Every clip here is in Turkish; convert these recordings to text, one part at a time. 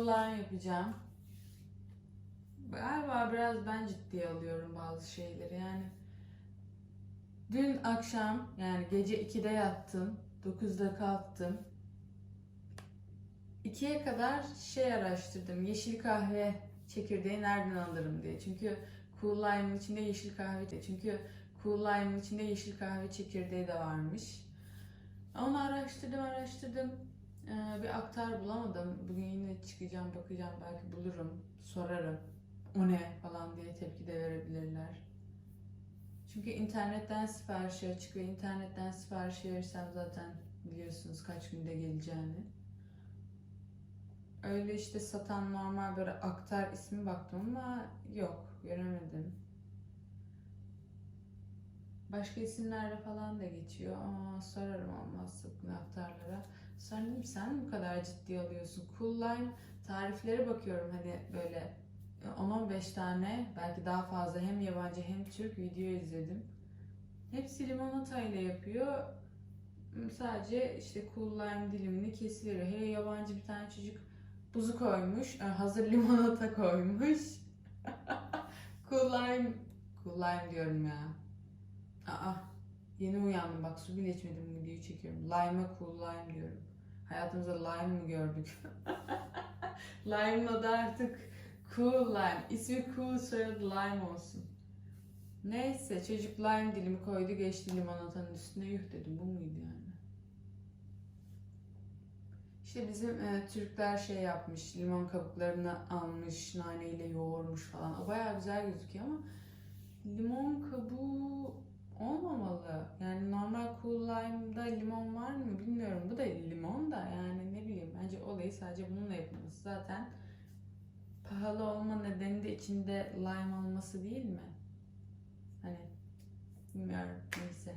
Olan yapacağım. Galiba biraz ben ciddiye alıyorum bazı şeyleri yani. Dün akşam yani gece 2'de yattım. 9'da kalktım. 2'ye kadar şey araştırdım. Yeşil kahve çekirdeği nereden alırım diye. Çünkü Cool Lime'ın içinde yeşil kahve çünkü Cool Lime'ın içinde yeşil kahve çekirdeği de varmış. Onu araştırdım araştırdım. Ee, bir aktar bulamadım. Bugün yine çıkacağım bakacağım belki bulurum. Sorarım. O ne falan diye tepki de verebilirler. Çünkü internetten siparişler çıkıyor. İnternetten sipariş verirsem zaten biliyorsunuz kaç günde geleceğini. Öyle işte satan normal böyle aktar ismi baktım ama yok göremedim. Başka isimlerle falan da geçiyor ama sorarım olmazsa aktarlara. Dedim sen bu kadar ciddi alıyorsun? Cool Lime tariflere bakıyorum hani böyle 10-15 tane belki daha fazla hem yabancı hem Türk video izledim. Hepsi limonata ile yapıyor. Sadece işte cool lime dilimini kesiveriyor. Hele yabancı bir tane çocuk buzu koymuş. e, Hazır limonata koymuş. cool lime cool lime diyorum ya. Aa, yeni uyandım bak su bile içmedim videoyu çekiyorum. Lime'a cool lime diyorum. Hayatımızda lime mı gördük? Lime'la da artık cool lime. İsmi cool soyadı lime olsun. Neyse çocuk lime dilimi koydu geçti limonatanın üstüne yuh dedim bu muydu yani? İşte bizim e, Türkler şey yapmış limon kabuklarını almış naneyle yoğurmuş falan. O bayağı güzel gözüküyor ama limon kabuğu olmamalı. Yani normal cool lime'da limon var mı bilmiyorum. Bu da limon da yani ne bileyim bence olayı sadece bununla yapılması. Zaten pahalı olma nedeni de içinde lime olması değil mi? Hani bilmiyorum neyse.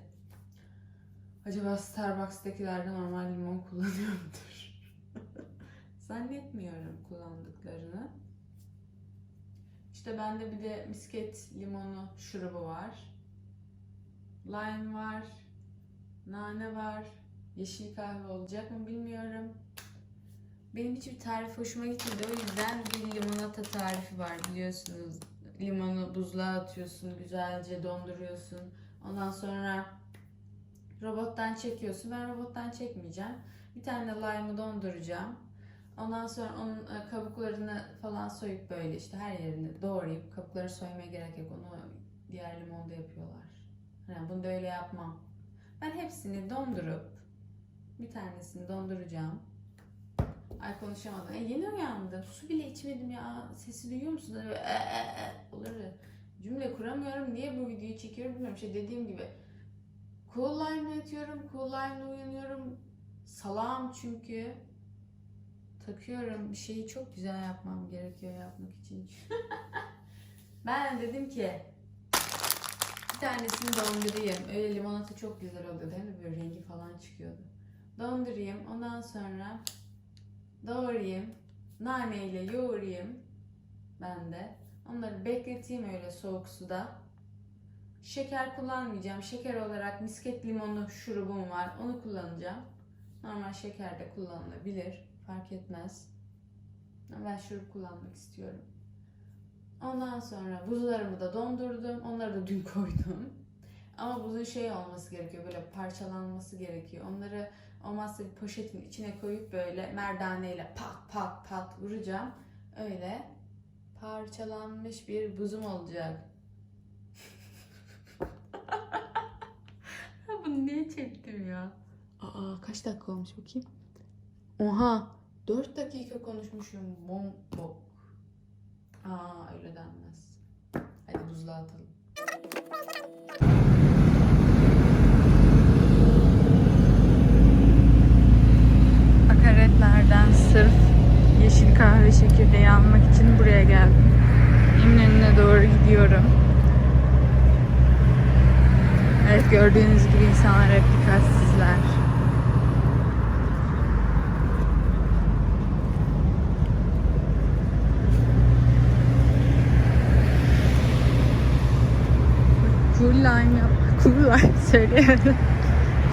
Acaba Starbucks'takiler normal limon kullanıyor mudur? Zannetmiyorum kullandıklarını. İşte bende bir de misket limonu şurubu var. Lime var. Nane var. Yeşil kahve olacak mı bilmiyorum. Benim hiçbir tarif hoşuma gitmedi. O yüzden bir limonata tarifi var biliyorsunuz. Limonu buzluğa atıyorsun, güzelce donduruyorsun. Ondan sonra robottan çekiyorsun. Ben robottan çekmeyeceğim. Bir tane lime'ı donduracağım. Ondan sonra onun e, kabuklarını falan soyup böyle işte her yerini doğrayıp kabukları soymaya gerek yok. Onu diğer limonda yapıyorlar. Yani bunu da öyle yapmam. Ben hepsini dondurup bir tanesini donduracağım. Ay konuşamadım. E, yeni uyandım. Su bile içmedim ya. Sesi duyuyor musunuz? Böyle e, e, e olur. Cümle kuramıyorum. Niye bu videoyu çekiyorum bilmiyorum. İşte dediğim gibi cool lime'la yatıyorum. Cool lime'la uyanıyorum. Salağım çünkü. Takıyorum. Bir şeyi çok güzel yapmam gerekiyor yapmak için. ben dedim ki tanesini dondurayım. Öyle limonata çok güzel oluyor değil mi? Böyle rengi falan çıkıyordu. Dondurayım. Ondan sonra doğrayayım. Nane ile yoğurayım. Ben de. Onları bekleteyim öyle soğuk suda. Şeker kullanmayacağım. Şeker olarak misket limonu şurubum var. Onu kullanacağım. Normal şeker de kullanılabilir. Fark etmez. Ben şurup kullanmak istiyorum. Ondan sonra buzlarımı da dondurdum. Onları da dün koydum. Ama buzun şey olması gerekiyor. Böyle parçalanması gerekiyor. Onları olmazsa bir poşetin içine koyup böyle merdaneyle pat pat pat vuracağım. Öyle parçalanmış bir buzum olacak. Bunu niye çektim ya? Aa kaç dakika olmuş bakayım. Oha 4 dakika konuşmuşum. Bom bok. Aa öyle denmez. Hadi buzluğa atalım. Akaretlerden sırf yeşil kahve çekirdeği almak için buraya geldim. Eminönü'ne doğru gidiyorum. Evet gördüğünüz gibi insanlar hep. Cool lime yap. Cool lime söyleyemedim.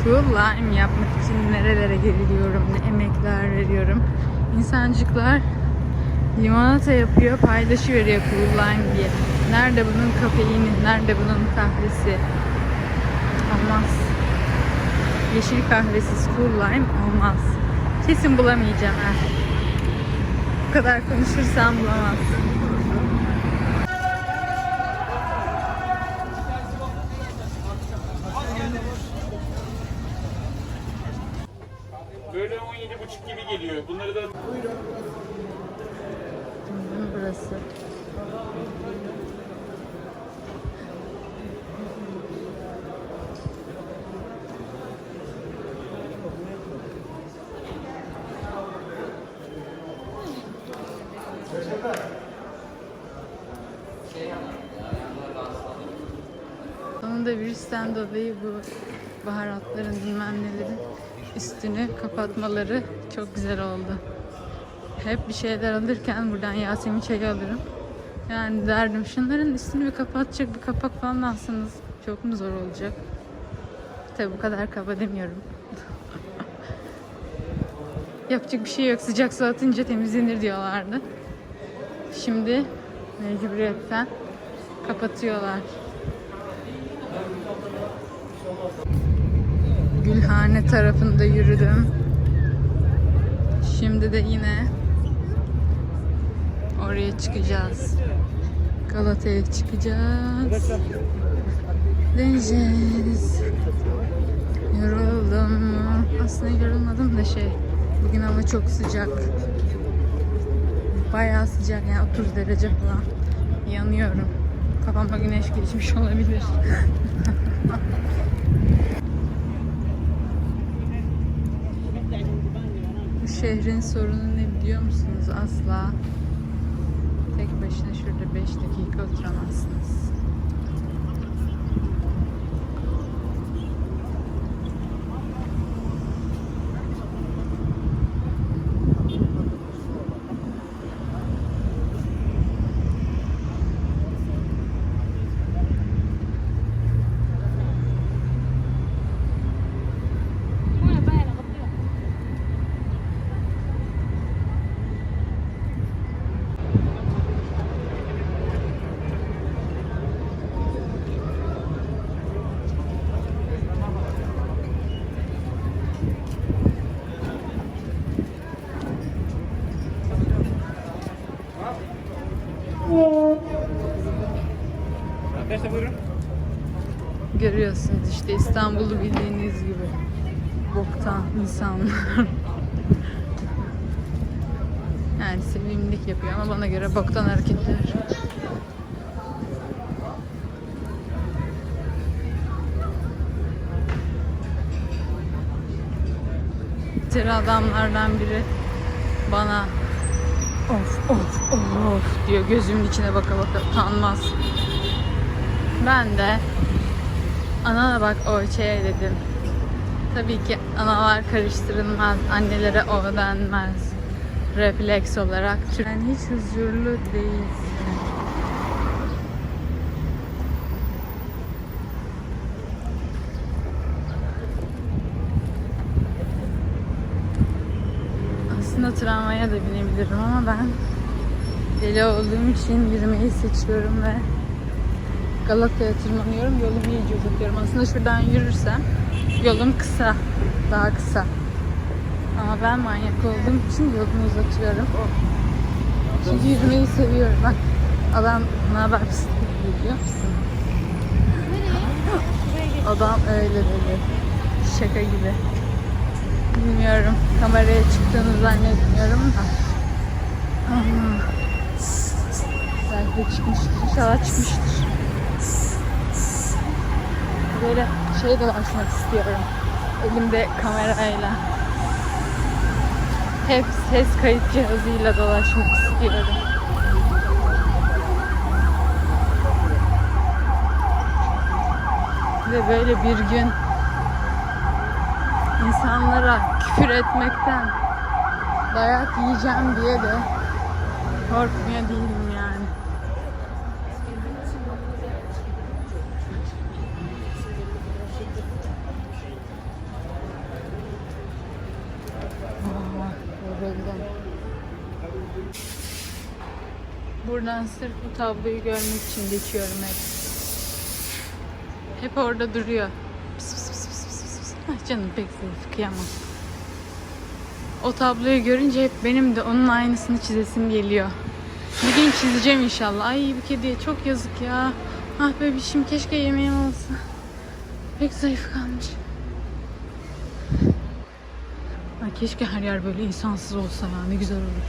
Cool lime yapmak için nerelere geliyorum, ne emekler veriyorum. İnsancıklar Limonata yapıyor, paylaşı veriyor Cool Lime diye. Nerede bunun kafeini, nerede bunun kahvesi? Olmaz. Yeşil kahvesiz Cool Lime olmaz. Kesin bulamayacağım ha. Bu kadar konuşursam bulamazsın. Böyle 17,5 gibi geliyor. Bunları da mi burası? Sonunda virüsten dolayı bu baharatların bilmem nelerin üstünü kapatmaları çok güzel oldu. Hep bir şeyler alırken buradan Yasemin çayı alırım. Yani derdim şunların üstünü bir kapatacak bir kapak falan alsanız çok mu zor olacak? Tabi bu kadar kaba demiyorum. Yapacak bir şey yok. Sıcak su atınca temizlenir diyorlardı. Şimdi mecburiyetten kapatıyorlar. Gülhane tarafında yürüdüm. Şimdi de yine oraya çıkacağız. Galata'ya çıkacağız. Deneyeceğiz. Yoruldum? Aslında yorulmadım da şey. Bugün hava çok sıcak. Bayağı sıcak yani 30 derece falan. Yanıyorum. Kafama güneş geçmiş olabilir. şehrin sorunu ne biliyor musunuz? Asla tek başına şurada 5 dakika oturamazsınız. Arkadaşlar buyurun. Görüyorsunuz işte İstanbul'u bildiğiniz gibi. Boktan insanlar. yani sevimlilik yapıyor ama bana göre boktan hareketler. Tır adamlardan biri bana of of of diyor gözümün içine baka baka utanmaz. Ben de Anana bak o şey dedim. Tabii ki analar karıştırılmaz, annelere o denmez. Refleks olarak. Sen hiç huzurlu değilsin. Aslında tramvaya da binebilirim ama ben deli olduğum için yürümeyi seçiyorum ve Galata'ya tırmanıyorum. Yolumu iyice uzatıyorum. Aslında şuradan yürürsem yolum kısa. Daha kısa. Ama ben manyak olduğum için yolumu uzatıyorum. Çünkü yürümeyi seviyorum. Bak adam ne haber biliyor musun? Adam öyle dedi. Şaka gibi. Bilmiyorum. Kameraya çıktığını zannetmiyorum da. Belki çıkmıştır. İnşallah çıkmıştır böyle şey dolaşmak istiyorum. Elimde kamerayla. Hep ses kayıt cihazıyla dolaşmak istiyorum. Ve böyle bir gün insanlara küfür etmekten dayak yiyeceğim diye de korkmuyor değilim yani. Aa, yoruldum. Buradan sırf bu tabloyu görmek için geçiyorum hep. Hep orada duruyor. Pıs pıs pıs pıs pıs pıs. Ah canım pek zayıf kıyamam. O tabloyu görünce hep benim de onun aynısını çizesim geliyor. Bir gün çizeceğim inşallah. Ay bu kediye çok yazık ya. Ah bebişim keşke yemeğim olsa. Pek zayıf kalmış. Ay keşke her yer böyle insansız olsa ya ne güzel olur.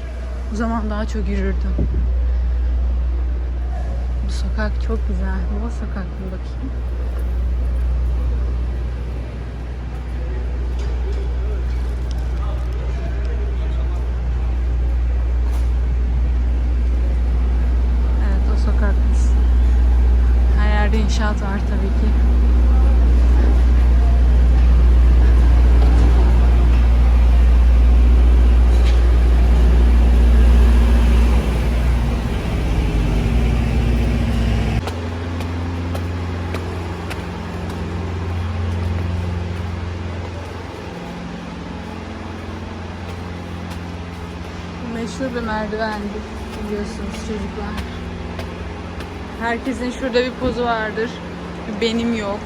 O zaman daha çok yürürdüm. Sokak çok güzel. Bu sokak mı bakayım? Evet o sokakmış. Her yerde inşaat var tabii ki. Bu Meşhur bir merdivendi biliyorsunuz çocuklar. Herkesin şurada bir pozu vardır. Benim yok.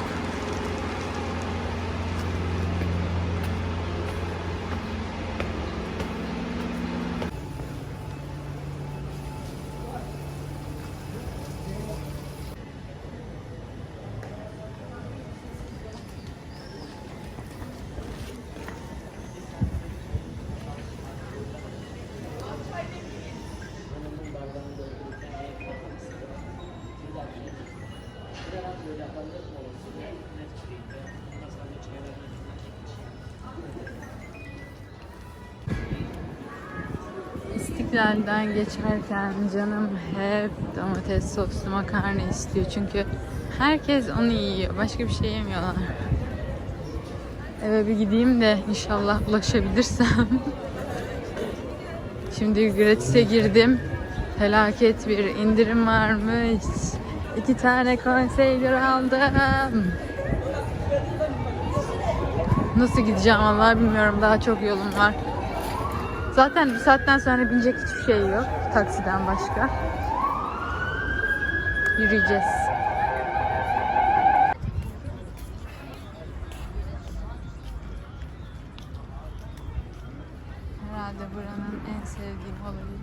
İstiklal'den geçerken canım hep domates soslu makarna istiyor. Çünkü herkes onu yiyor. Başka bir şey yemiyorlar. Eve bir gideyim de inşallah ulaşabilirsem. Şimdi gratis'e girdim. Felaket bir indirim varmış. İki tane konseyler aldım. Nasıl gideceğim vallahi bilmiyorum. Daha çok yolum var. Zaten bu saatten sonra binecek hiçbir şey yok. Taksiden başka. Yürüyeceğiz. Herhalde buranın en sevdiğim olayı.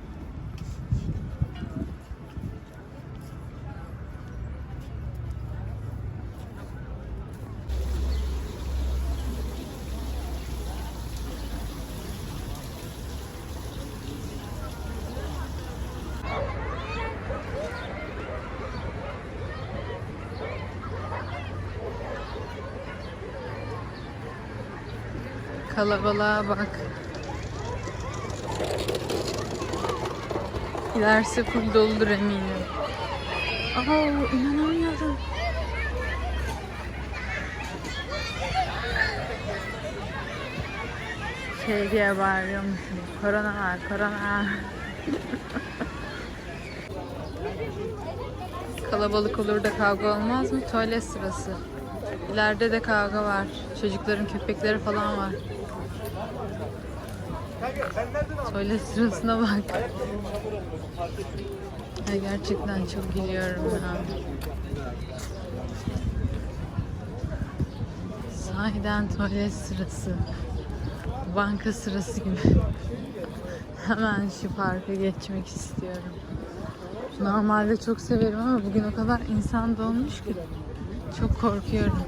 Kalabalığa bak. İlerisi full doludur eminim. Aa inanamıyorum. Şey diye bağırıyormuşum. Korona var, korona. Kalabalık olur da kavga olmaz mı? Tuvalet sırası. İleride de kavga var. Çocukların köpekleri falan var. Tuvalet sırasına bak. Ya gerçekten çok gülüyorum ya. Sahiden tuvalet sırası. Banka sırası gibi. Hemen şu parka geçmek istiyorum. Normalde çok severim ama bugün o kadar insan dolmuş ki çok korkuyorum.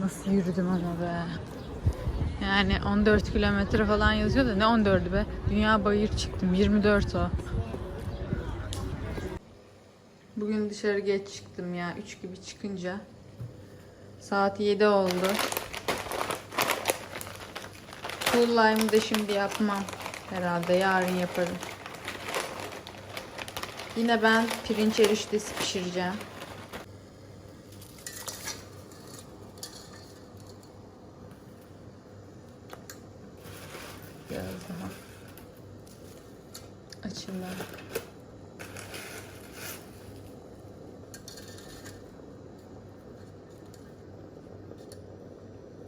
Nasıl yürüdüm ama be. Yani 14 kilometre falan yazıyor da ne 14'ü be. Dünya bayır çıktım. 24 o. Bugün dışarı geç çıktım ya. 3 gibi çıkınca. Saat 7 oldu. Full lime'ı da şimdi yapmam. Herhalde yarın yaparım. Yine ben pirinç eriştesi pişireceğim. Biraz daha açayım ben.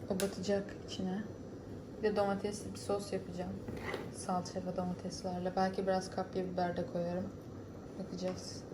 O batacak içine. Bir de domatesli bir sos yapacağım. Salça ve domateslerle. Belki biraz kapya biber de koyarım. Bakacağız.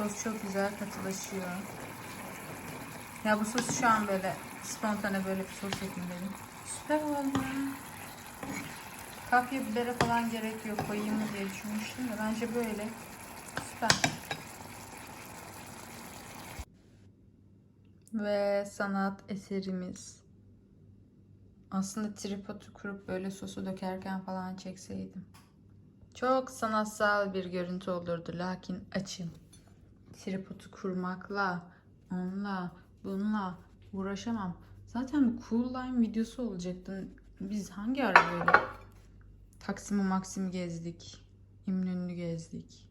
Sos çok güzel katılaşıyor. Ya bu sosu şu an böyle spontane böyle bir sos yapayım dedim. Süper oldu. Kapya bibere falan gerek yok koyayım mı diye düşünmüştüm de bence böyle süper. Ve sanat eserimiz. Aslında tripodu kurup böyle sosu dökerken falan çekseydim. Çok sanatsal bir görüntü olurdu lakin açım. Tripodu kurmakla, onunla, bununla uğraşamam. Zaten bu Cool Lime videosu olacaktı. Biz hangi ara böyle Taksim'i Maksim'i gezdik. İmrünlü gezdik.